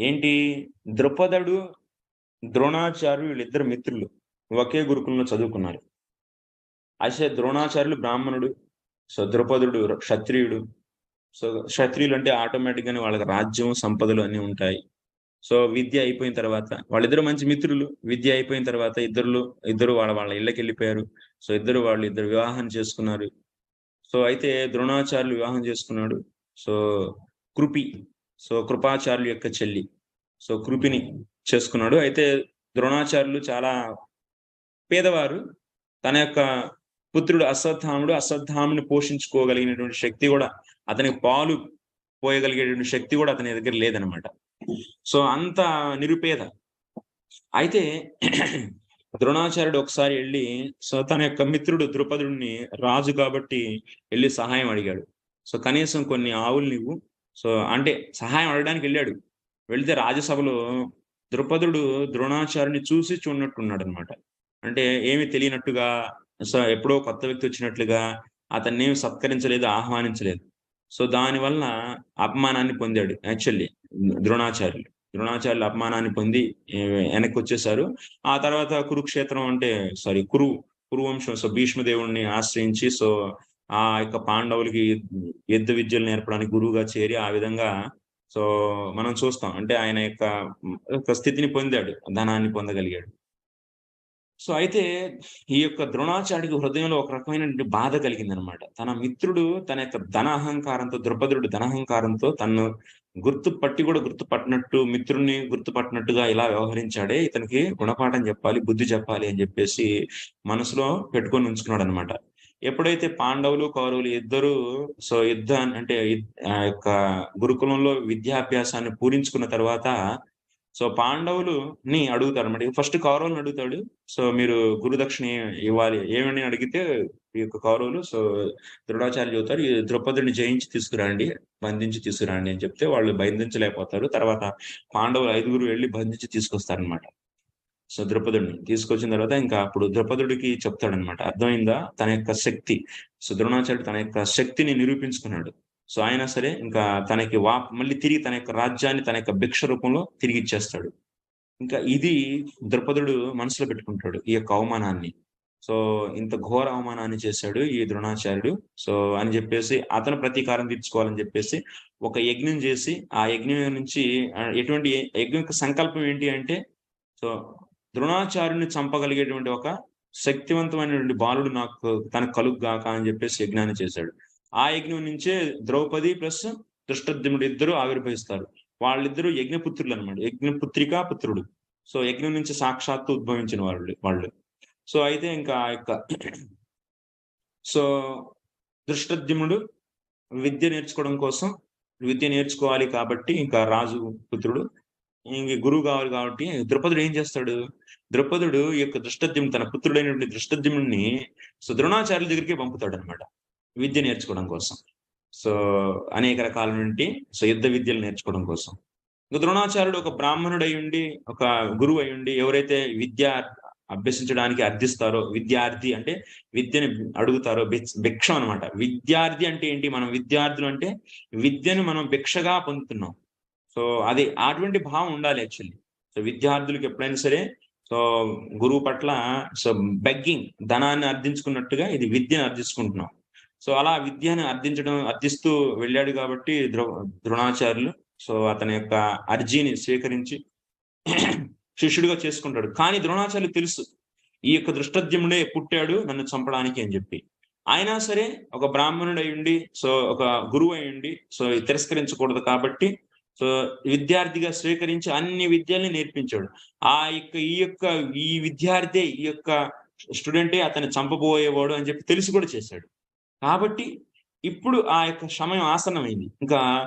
ఏంటి ద్రుపదుడు, ద్రోణాచార్యులు వీళ్ళిద్దరు మిత్రులు. ఒకే గురుకులంలో చదువుకున్నారు. అయితే ద్రోణాచార్యులు బ్రాహ్మణుడు. సో, ద్రుపదుడు క్షత్రియుడు. సో, క్షత్రియులు అంటే ఆటోమేటిక్‌గానే వాళ్ళకి రాజ్యం, సంపదలు అన్నీ ఉంటాయి. సో, విద్య అయిపోయిన తర్వాత వాళ్ళిద్దరు మంచి మిత్రులు. విద్య అయిపోయిన తర్వాత ఇద్దరు ఇద్దరు వాళ్ళ వాళ్ళ ఇళ్ళకి వెళ్ళిపోయారు సో, ఇద్దరు వాళ్ళు ఇద్దరు వివాహం చేసుకున్నారు. సో, అయితే ద్రోణాచార్యులు వివాహం చేసుకున్నాడు. సో, కృపి. సో, కృపాచార్యులు యొక్క చెల్లి. సో, కృపిని చేసుకున్నాడు. అయితే ద్రోణాచార్యులు చాలా పేదవారు. తన యొక్క పుత్రుడు అశ్వత్థాముడు, అశ్వత్థాముని పోషించుకోగలిగినటువంటి శక్తి కూడా అతనికి పాలు పోయగలిగేటువంటి శక్తి కూడా అతని దగ్గర లేదనమాట. సో, అంత నిరుపేద. అయితే ద్రోణాచార్యుడు ఒకసారి వెళ్ళి సో, తన యొక్క మిత్రుడు ద్రుపదుడిని రాజు కాబట్టి వెళ్ళి సహాయం అడిగాడు. సో, కనీసం కొన్ని ఆవులనివ్వు. సో, అంటే సహాయం అడగడానికి వెళ్ళాడు వెళ్తే రాజసభలో ద్రుపదుడు ద్రోణాచార్యుని చూసి చూడనట్టున్నాడనమాట. అంటే ఏమి తెలియనట్టుగా, సో, ఎప్పుడో కొత్త వ్యక్తి వచ్చినట్లుగా అతన్ని సత్కరించలేదు, ఆహ్వానించలేదు. సో, దానివల్ల అపమానాన్ని పొందాడు యాక్చువల్లీ ద్రోణాచార్యులు. ద్రోణాచార్యులు అపమానాన్ని పొంది వెనక్కి వచ్చేసారు ఆ తర్వాత కురుక్షేత్రం అంటే సారీ కురు కురువంశం సో, భీష్మదేవుడిని ఆశ్రయించి సో, ఆ యొక్క పాండవులకి యుద్ధ విద్యలు నేర్పడానికి గురువుగా చేరి ఆ విధంగా సో, మనం చూస్తాం. అంటే ఆయన యొక్క స్థితిని పొందాడు. ధనాన్ని పొందగలిగాడు. సో, అయితే ఈ యొక్క ద్రోణాచార్యుడికి హృదయంలో ఒక రకమైనటువంటి బాధ కలిగిందనమాట. తన మిత్రుడు తన యొక్క ధన అహంకారంతో ద్రుపదుడు ధనహంకారంతో తనను గుర్తుపట్టి కూడా గుర్తుపట్టినట్టు మిత్రుడిని గుర్తుపట్టినట్టుగా ఇలా వ్యవహరించాడే ఇతనికి గుణపాఠం చెప్పాలి, బుద్ధి చెప్పాలి అని చెప్పేసి మనసులో పెట్టుకొని ఉంచుకున్నాడు అనమాట ఎప్పుడైతే పాండవులు, కౌరవులు ఇద్దరు సో, యుద్ధ అంటే ఆ యొక్క గురుకులంలో విద్యాభ్యాసాన్ని పూరించుకున్న తర్వాత సో, పాండవులుని అడుగుతారన్నమాట. ఫస్ట్ కౌరవులను అడుగుతాడు. సో, మీరు గురుదక్షిణ ఇవ్వాలి. ఏమని అడిగితే ఈ యొక్క కౌరవులు సో, ద్రోణాచార్యులు చెబుతారు. "ఈ ద్రౌపదిని జయించి తీసుకురండి. బంధించి తీసుకురండి" అని చెప్తే వాళ్ళు బంధించలేకపోతారు. తర్వాత పాండవులు ఐదుగురు వెళ్ళి బంధించి తీసుకొస్తారన్నమాట. సో, ద్రుపదుడిని. తీసుకొచ్చిన తర్వాత ఇంకా అప్పుడు ద్రుపదుడికి చెప్తాడన్నమాట. అర్థమైందా? తన యొక్క శక్తి. సో, ద్రోణాచార్యుడు తన యొక్క శక్తిని నిరూపించుకున్నాడు. సో, ఆయన సరే ఇంకా తనకి వా మళ్ళీ తిరిగి తన యొక్క రాజ్యాన్ని తన యొక్క భిక్ష రూపంలో తిరిగి ఇచ్చేస్తాడు ఇంకా ఇది ద్రుపదుడు మనసులో పెట్టుకుంటాడు. ఈ యొక్క అవమానాన్ని. సో, ఇంత ఘోర అవమానాన్ని చేశాడు ఈ ద్రోణాచార్యుడు. సో, అని చెప్పేసి అతను ప్రతీకారం తీర్చుకోవాలని చెప్పేసి ఒక యజ్ఞం చేసి ఆ యజ్ఞం నుంచి ఎటువంటి యజ్ఞం యొక్క సంకల్పం ఏంటి అంటే సో, ద్రోణాచార్యుడిని చంపగలిగేటువంటి ఒక శక్తివంతమైనటువంటి బాలుడు నాకు తనకు కలుగ్గాక అని చెప్పేసి యజ్ఞాన్ని చేశాడు. ఆ యజ్ఞం నుంచే ద్రౌపది ప్లస్ దృష్టద్యుముడు ఇద్దరు ఆవిర్భవిస్తారు. వాళ్ళిద్దరూ యజ్ఞపుత్రులనమాట. యజ్ఞపుత్రిక, పుత్రుడు. సో, యజ్ఞం నుంచి సాక్షాత్తు ఉద్భవించిన వాళ్ళు వాళ్ళు. సో, అయితే ఇంకా ఆ యొక్క సో, దృష్టద్యుముడు విద్య నేర్చుకోవడం కోసం విద్య నేర్చుకోవాలి కాబట్టి ఇంకా రాజు పుత్రుడు. గురువు కావాలి కాబట్టి ద్రుపదుడు ఏం చేస్తాడు? ద్రుపదుడు ఈ యొక్క దృష్టద్యుమ్ తన పుత్రుడైనటువంటి ధృష్టద్యుమ్నుడిని సో, ద్రోణాచార్యుల పంపుతాడు అనమాట విద్య నేర్చుకోవడం కోసం. సో, అనేక రకాల నుండి సో, యుద్ధ విద్యలు నేర్చుకోవడం కోసం. ద్రోణాచార్యుడు ఒక బ్రాహ్మణుడయ్యుండి, ఒక గురువు అయ్యుండి ఎవరైతే విద్య అభ్యసించడానికి అర్థిస్తారో విద్యార్థి అంటే విద్యని అడుగుతారో భిక్ష భిక్షం అనమాట. విద్యార్థి అంటే ఏంటి? మనం విద్యార్థులు అంటే విద్యను మనం భిక్షగా పొందుతున్నాం. సో, అది అటువంటి భావం ఉండాలి యాక్చువల్లీ. సో, విద్యార్థులకు ఎప్పుడైనా సరే సో, గురువు పట్ల సో, బెగ్గింగ్ ధనాన్ని అర్థించుకున్నట్టుగా ఇది విద్యను అర్థించుకుంటున్నాం. సో, అలా విద్యను అర్థించడం అర్థిస్తూ వెళ్ళాడు కాబట్టి ద్రో ద్రోణాచార్యులు సో, అతని యొక్క అర్జీని స్వీకరించి శిష్యుడిగా చేసుకుంటాడు. కానీ ద్రోణాచార్యులు తెలుసు. ఈ యొక్క ధృష్టద్యుమ్నుడే పుట్టాడు నన్ను చంపడానికి అని చెప్పి అయినా సరే ఒక బ్రాహ్మణుడు అయ్యుండి సో, ఒక గురువు అయ్యుండి సో, తిరస్కరించకూడదు కాబట్టి సో, విద్యార్థిగా స్వీకరించి అన్ని విద్యల్ని నేర్పించాడు. ఆ యొక్క ఈ యొక్క ఈ విద్యార్థి ఈ యొక్క స్టూడెంటే అతను చంపబోయేవాడు అని చెప్పి తెలిసి కూడా చేశాడు. కాబట్టి ఇప్పుడు ఆ యొక్క సమయం ఆసన్నమైంది. ఇంకా